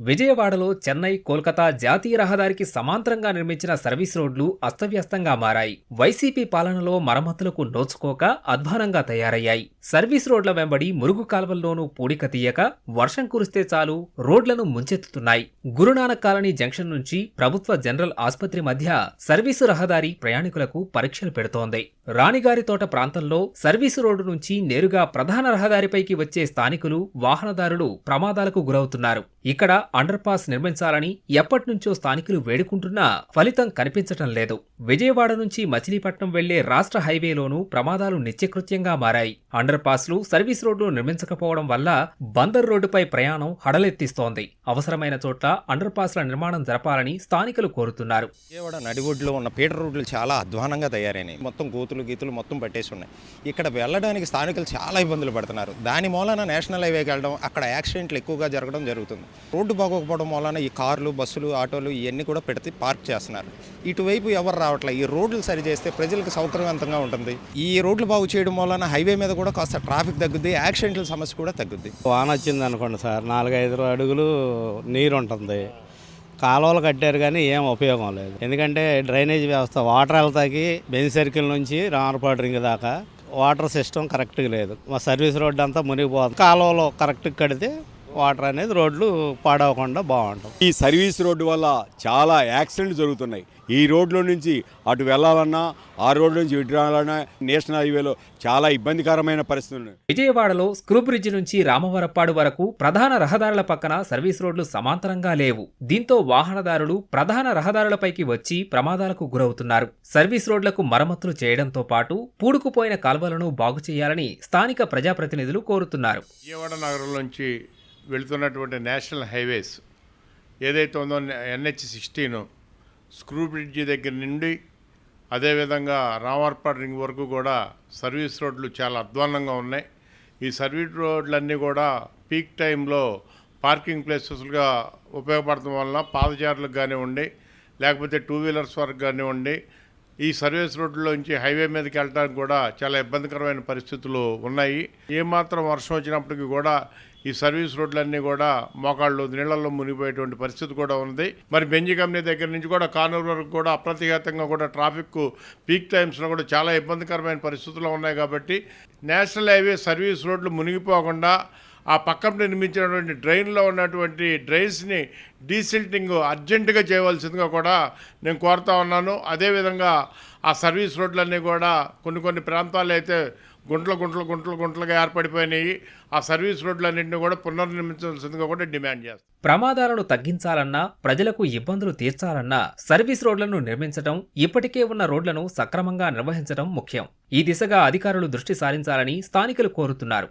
విజయవాడలో చెన్నై కోల్కతా జాతీయ రహదారికి సమాంతరంగా నిర్మించిన సర్వీస్ రోడ్లు అస్తవ్యస్తంగా మారాయి. వైసీపీ పాలనలో మరమ్మతులకు నోచుకోక అధ్వానంగా తయారయ్యాయి. సర్వీస్ రోడ్ల వెంబడి మురుగు కాల్వల్లోనూ పూడిక తీయక వర్షం కురిస్తే చాలు రోడ్లను ముంచెత్తుతున్నాయి. గురునానక్ కాలనీ జంక్షన్ నుంచి ప్రభుత్వ జనరల్ ఆసుపత్రి మధ్య సర్వీసు రహదారి ప్రయాణికులకు పరీక్షలు పెడుతోంది. రాణిగారి తోట ప్రాంతంలో సర్వీసు రోడ్డు నుంచి నేరుగా ప్రధాన రహదారిపైకి వచ్చే స్థానికులు వాహనదారులు ప్రమాదాలకు గురవుతున్నారు. ఇక్కడ అండర్ పాస్ నిర్మించాలని ఎప్పటినుంచో స్థానికులు వేడుకుంటున్నా ఫలితం కనిపించటం లేదు. విజయవాడ నుంచి మచిలీపట్నం వెళ్ళే రాష్ట్ర హైవేలోనూ ప్రమాదాలు నిత్యకృత్యంగా మారాయి. అండర్ అండర్ పాస్లు సర్వీస్ రోడ్లు నిర్మించకపోవడం వల్ల బందర్ రోడ్డుపై ప్రయాణం హడలెత్తిస్తోంది. అవసరమైన చోట్ల అండర్ పాస్ల నిర్మాణం జరపాలని స్థానికులు కోరుతున్నారు. విజయవాడ నడిబొడ్లో ఉన్న పీటర్ రోడ్లు చాలా అధ్వానంగా తయారైనాయి. మొత్తం గోతులు గీతులు మొత్తం పట్టేసి ఉన్నాయి ఇక్కడ వెళ్ళడానికి స్థానికులు చాలా ఇబ్బందులు పడుతున్నారు. దాని మూలన నేషనల్ హైవేకి వెళ్ళడం అక్కడ యాక్సిడెంట్లు ఎక్కువగా జరగడం జరుగుతుంది. రోడ్డు బాగోకపోవడం మూలన ఈ కార్లు బస్సులు ఆటోలు ఇవన్నీ కూడా పెడితే పార్క్ చేస్తున్నారు. ఇటువైపు ఎవరు రావట్లేదు ఈ రోడ్లు సరి చేస్తే ప్రజలకు సౌకర్యవంతంగా ఉంటుంది. ఈ రోడ్లు బాగు చేయడం వలన హైవే మీద కూడా కాస్త ట్రాఫిక్ తగ్గుద్ది యాక్సిడెంట్ల సమస్య కూడా తగ్గుద్ది. వాన వచ్చింది అనుకోండి సార్ నాలుగైదు అడుగులు నీరు ఉంటుంది. కాలువలు కట్టారు కానీ ఏం ఉపయోగం లేదు. ఎందుకంటే డ్రైనేజ్ వ్యవస్థ వాటర్ వెళ్తాకి బెంజ్ సర్కిల్ నుంచి రామర్పాడు రింగ్ దాకా వాటర్ సిస్టమ్ కరెక్ట్గా లేదు. మా సర్వీస్ రోడ్డు అంతా మునిగిపోతుంది. కాలువలో కరెక్ట్గా కడితే వాటర్ అనేది రోడ్లు పాడవకుండా బాగుంటుంది. ఈ సర్వీస్ రోడ్డు వల్ల చాలా యాక్సిడెంట్లు జరుగుతున్నాయి. ఈ రోడ్లో నుంచి అటు వెళ్ళాలన్నా ఆ రోడ్డు నుంచి ఇటు రావాలన్నా నేషనల్ హైవేలో చాలా ఇబ్బందికరమైన పరిస్థితులు ఉన్నాయి. విజయవాడలో స్క్రూ బ్రిడ్జ్ నుంచి రామవరప్పాడు వరకు ప్రధాన రహదారుల పక్కన సర్వీస్ రోడ్లు సమాంతరంగా లేవు. దీంతో వాహనదారులు ప్రధాన రహదారులపైకి వచ్చి ప్రమాదాలకు గురవుతున్నారు. సర్వీస్ రోడ్లకు మరమ్మతులు చేయడంతో పాటు పూడుకుపోయిన కాల్వలను బాగు చేయాలని స్థానిక ప్రజాప్రతినిధులు కోరుతున్నారు. విజయవాడ నగరం నుంచి వెళుతున్నటువంటి నేషనల్ హైవేస్ ఏదైతే ఉందో ఎన్హెచ్ సిక్స్టీన్ స్క్రూ బ్రిడ్జి దగ్గర నుండి అదేవిధంగా రామర్పాడు రింగ్ వరకు కూడా సర్వీస్ రోడ్లు చాలా అధ్వాన్నంగా ఉన్నాయి. ఈ సర్వీస్ రోడ్లన్నీ కూడా పీక్ టైంలో పార్కింగ్ ప్లేసెస్గా ఉపయోగపడటం వలన పాదచారులకు కానివ్వండి లేకపోతే టూ వీలర్స్ వరకు కానివ్వండి ఈ సర్వీస్ రోడ్లోంచి హైవే మీదకి వెళ్ళడానికి కూడా చాలా ఇబ్బందికరమైన పరిస్థితులు ఉన్నాయి. ఏమాత్రం వర్షం వచ్చినప్పటికీ కూడా ఈ సర్వీస్ రోడ్లన్నీ కూడా మోకాళ్ళు నీళ్ళలో మునిగిపోయేటువంటి పరిస్థితి కూడా ఉంది. మరి బెంజి కంపెనీ దగ్గర నుంచి కూడా కానూరు వరకు కూడా అప్రతిఘాతంగా కూడా ట్రాఫిక్ పీక్ టైమ్స్లో కూడా చాలా ఇబ్బందికరమైన పరిస్థితులు ఉన్నాయి కాబట్టి నేషనల్ హైవే సర్వీస్ రోడ్లు మునిగిపోకుండా ఆ పక్కన నిర్మించినటువంటి డ్రైన్లో ఉన్నటువంటి డ్రైన్స్ని డీసిల్టింగ్ అర్జెంటుగా చేయవలసిందిగా కూడా నేను కోరుతా ఉన్నాను. అదేవిధంగా ఆ సర్వీస్ రోడ్లన్నీ కూడా కొన్ని కొన్ని ప్రాంతాలు అయితే గుంటలు గుంటలు గుంటలు గుంటలుగా ఏర్పడిపోయినాయి. ఆ సర్వీస్ రోడ్లన్నింటినీ కూడా పునర్నిర్మించవలసిందిగా కూడా డిమాండ్ చేస్తాను ప్రమాదాలను తగ్గించాలన్నా ప్రజలకు ఇబ్బందులు తీర్చాలన్నా సర్వీస్ రోడ్లను నిర్మించడం ఇప్పటికే ఉన్న రోడ్లను సక్రమంగా నిర్వహించడం ముఖ్యం. ఈ దిశగా అధికారులు దృష్టి సారించాలని స్థానికులు కోరుతున్నారు.